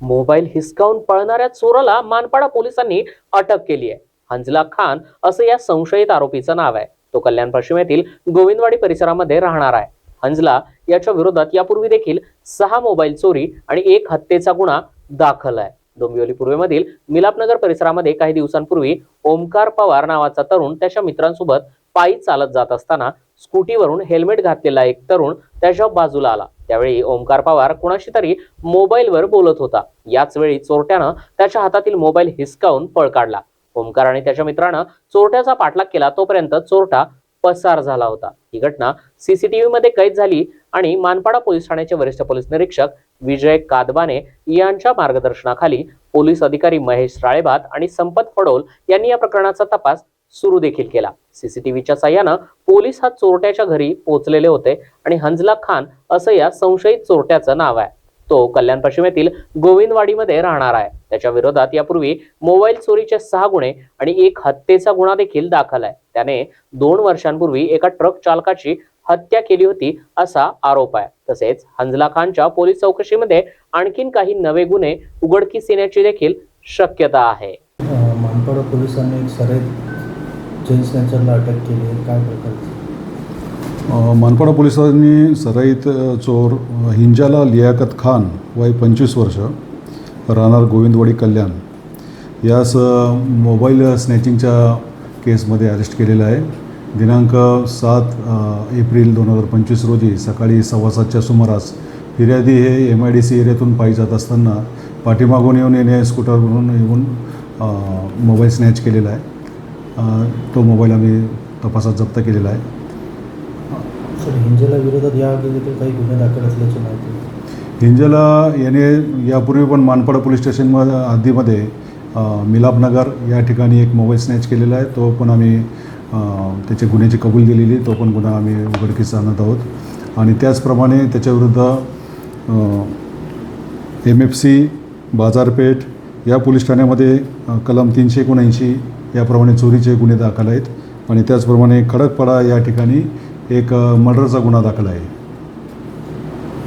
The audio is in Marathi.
मोबाईल हिसकावून पळणाऱ्या चोराला मानपाडा पोलिसांनी अटक केली आहे. हंजला खान असं या संशयित आरोपीचं नाव आहे. तो कल्याण पश्चिमेतील गोविंदवाडी परिसरामध्ये राहणार आहे. हंजला याच्या विरोधात यापूर्वी देखील सहा मोबाईल चोरी आणि एक हत्येचा गुन्हा दाखल आहे. डोंबिवली पूर्वेमधील मिलापनगर परिसरामध्ये काही दिवसांपूर्वी ओमकार पवार नावाचा तरुण त्याच्या मित्रांसोबत पायी चालत जात असताना स्कूटीवरून हेल्मेट घातलेला एक तरुण त्याच्या बाजूला आला. त्यावेळी ओमकार पवार कुणाशी तरी मोबाईलवर बोलत होता. याच वेळी चोरट्यानं त्याच्या हातातील मोबाईल हिसकावून पळ काढला. ओमकार आणि त्याच्या मित्रानं चोरट्याचा पाठलाग केला तोपर्यंत चोरटा पसार झाला होता. ही घटना सीसीटीव्ही मध्ये कैद झाली आणि मानपाडा पोलीस ठाण्याचे वरिष्ठ पोलीस निरीक्षक विजय कादबाने यांच्या मार्गदर्शनाखाली पोलीस अधिकारी महेश राळेभात आणि संपत फडोल यांनी या प्रकरणाचा तपास सुरू देखील केला. सीसीटीव्हीच्या साह्यानं पोलीस हा चोरट्याच्या घरी पोहोचलेले होते आणि हंजला खान असं या संशयित चोरट्याचं नाव आहे. तो कल्याण पश्चिमेतील गोविंदवाडीमध्ये राहणार आहे. त्याच्या विरोधात यापूर्वी मोबाईल चोरीचे सहा गुन्हे आणि एक हत्येचा गुन्हा देखील दाखल आहे. त्याने दोन वर्षांपूर्वी एका ट्रक चालकाची हत्या केली होती असा आरोप आहे. तसेच हंजला खानच्या पोलीस चौकशीमध्ये आणखीन काही नवे गुन्हे उघडकीस येण्याची देखील शक्यता आहे. मानपाडा पोलिसांनी एक सराईत जैन अटक केली आहे काय प्रकारचं मानपाडा पोलिसांनी सराईत चोर हिंजाला लियाकत खान वय पंचवीस वर्ष राहणार गोविंदवाडी कल्याण. यास मोबाईल स्नॅचिंगच्या केसमध्ये अरेस्ट केलेलं आहे. दिनांक सात एप्रिल दोन हजार पंचवीस रोजी सकाळी सव्वा सातच्या सुमारास फिर्यादी हे एम आय डी सी एरियातून पायी जात असताना पाठीमागून येऊन येणे स्कूटरवरून येऊन मोबाईल स्नॅच केलेला आहे. तो मोबाईल आम्ही तपासात जप्त केलेला आहे. सर हिंजेला विरोधात या देखील काही गुन्हे दाखल असल्याची माहिती. हिंजला याने यापूर्वी पण मानपाडा पोलीस स्टेशन हद्दीमध्ये मिलापनगर या ठिकाणी एक मोबाईल स्नॅच केलेला आहे. तो पण आम्ही त्याची गुन्ह्याची कबूल दिलेली तो पण गुन्हा आम्ही उघडकीस आणत आहोत. आणि त्याचप्रमाणे त्याच्याविरुद्ध एम एफ सी बाजारपेठ या पोलीस ठाण्यामध्ये कलम तीनशे एकोणऐंशी याप्रमाणे चोरीचे गुन्हे दाखल आहेत. आणि त्याचप्रमाणे खडकपाडा या ठिकाणी एक मर्डरचा गुन्हा दाखल आहे.